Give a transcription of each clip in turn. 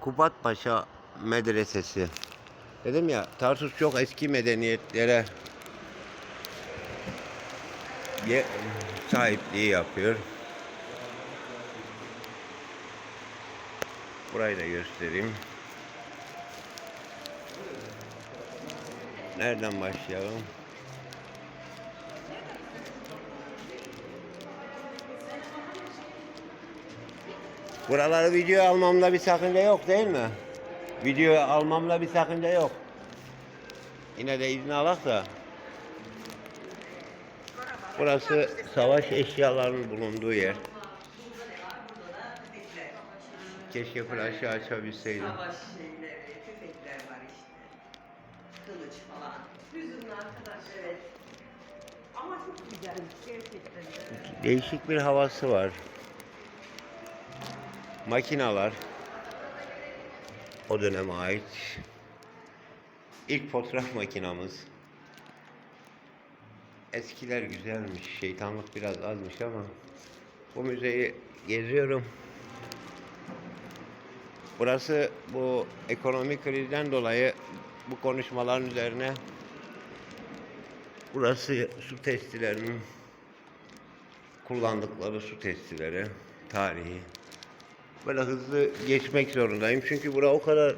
Kubat Paşa Medresesi. Dedim ya Tarsus çok eski medeniyetlere ye- sahipliği yapıyor. Burayı da göstereyim. Nereden başlayalım? Buraları video almamda bir sakınca yok değil mi? Video almamda bir sakınca yok. Yine de izni alak da. Burası savaş eşyalarının bulunduğu yer. Keşke flaşı açabilseydim. Savaş şeyleri, tüfekler var işte. Kılıç falan. Hüzünlü arkadaş evet. Ama çok güzelmiş gerçekten de. Değişik bir havası var. Makinalar. O döneme ait. İlk fotoğraf makinamız. Eskiler güzelmiş. Şeytanlık biraz azmış ama bu müzeyi geziyorum. Burası bu ekonomik krizden dolayı bu konuşmaların üzerine burası su testilerinin kullandıkları su testileri, tarihi. Böyle hızlı geçmek zorundayım. Çünkü burada o kadar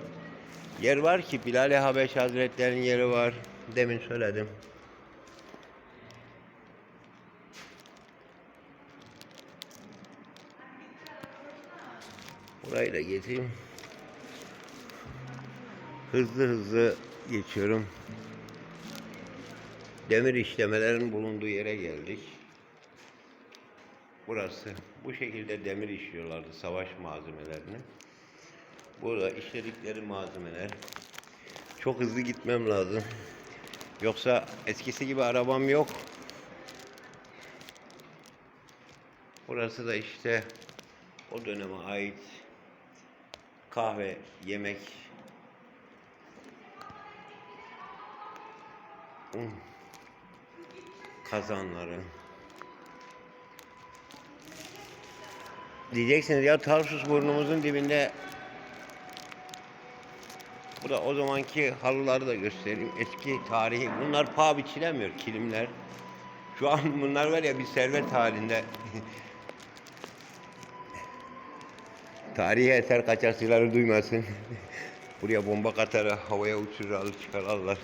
yer var ki Bilal-i Habeş Hazretleri'nin yeri var. Demin söyledim. Burayı da geçeyim. Hızlı hızlı geçiyorum. Demir işlemelerin bulunduğu yere geldik. Burası. Bu şekilde demir işliyorlardı savaş malzemelerini. Burada işledikleri malzemeler. Çok hızlı gitmem lazım. Yoksa eskisi gibi arabam yok. Burası da işte o döneme ait kahve, yemek, un kazanları. Diyeceksiniz ya Tarsus burnumuzun dibinde bu da o zamanki halıları da göstereyim. Eski tarihi. Bunlar paha biçilemiyor kilimler. Şu an bunlar var ya bir servet halinde. Tarihi eser kaçakçıları duymasın. Buraya bomba katarı havaya uçurur alır çıkarırlar.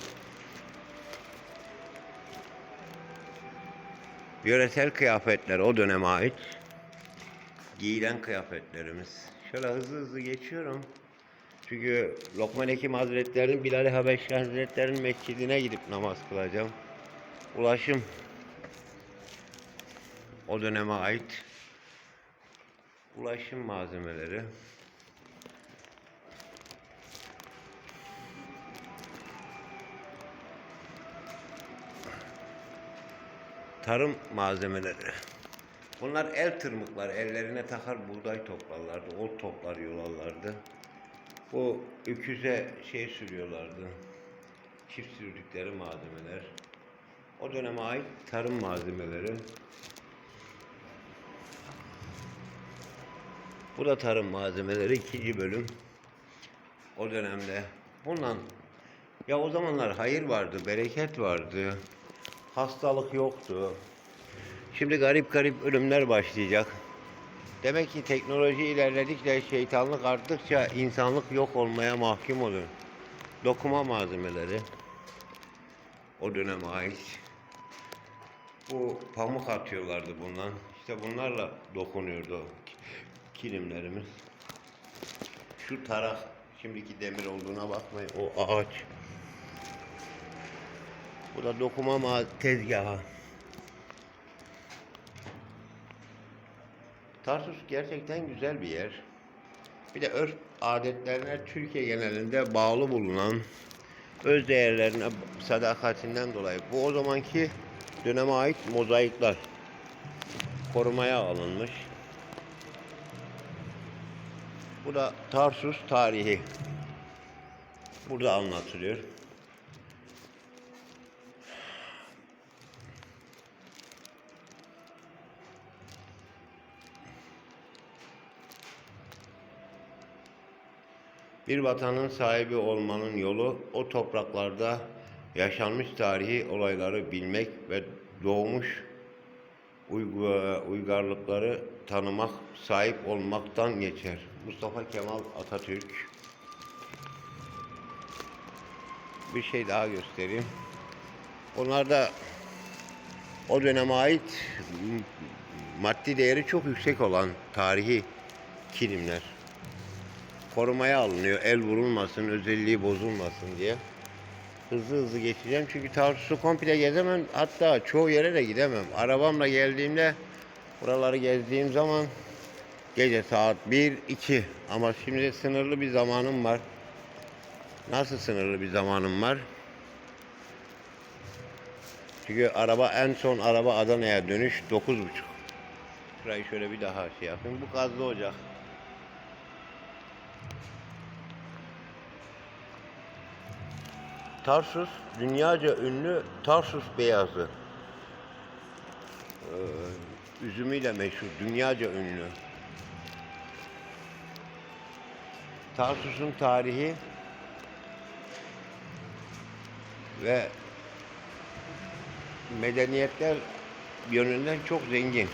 Yöresel kıyafetler o döneme ait. Giyilen kıyafetlerimiz. Şöyle hızlı hızlı geçiyorum. Çünkü Lokman Hekim Hazretleri'nin Bilal-i Habeşi Hazretleri'nin mescidine gidip namaz kılacağım. Ulaşım o döneme ait ulaşım malzemeleri. Tarım malzemeleri. Bunlar el tırmıkları. Ellerine takar buğday toplarlardı. Ot toplar yolarlardı. Bu öküze şey sürüyorlardı. Çift sürdükleri malzemeler. O döneme ait tarım malzemeleri. Bu da tarım malzemeleri ikinci bölüm. O dönemde. Bundan ya o zamanlar hayır vardı, bereket vardı. Hastalık yoktu. Şimdi garip garip ölümler başlayacak. Demek ki teknoloji ilerledikçe, şeytanlık arttıkça insanlık yok olmaya mahkum olur. Dokuma malzemeleri. O döneme ait. Bu pamuk atıyorlardı bundan. İşte bunlarla dokunuyordu kilimlerimiz. Şu tarak, şimdiki demir olduğuna bakmayın. O ağaç. Bu da dokuma ma- tezgahı. Tarsus gerçekten güzel bir yer. Bir de örf adetlerine Türkiye genelinde bağlı bulunan öz değerlerine sadakatinden dolayı bu o zamanki döneme ait mozaikler korumaya alınmış. Bu da Tarsus tarihi. Burada anlatılıyor. Bir vatanın sahibi olmanın yolu o topraklarda yaşanmış tarihi olayları bilmek ve doğmuş uygarlıkları tanımak, sahip olmaktan geçer. Mustafa Kemal Atatürk. Bir şey daha göstereyim. Onlar da o döneme ait maddi değeri çok yüksek olan tarihi kilimler. Korumaya alınıyor, el vurulmasın, özelliği bozulmasın diye. Hızlı hızlı geçeceğim çünkü Tarsus'u komple gezemem. Hatta çoğu yere de gidemem. Arabamla geldiğimde buraları gezdiğim zaman gece saat 1-2 ama şimdi sınırlı bir zamanım var. Nasıl sınırlı bir zamanım var? Çünkü araba en son araba Adana'ya dönüş 9.30. Şurayı şöyle bir daha şey yapayım. Bu gazlı ocak. Tarsus dünyaca ünlü Tarsus beyazı. Ee, üzümüyle meşhur, dünyaca ünlü. Tarsus'un tarihi ve medeniyetler yönünden çok zengin.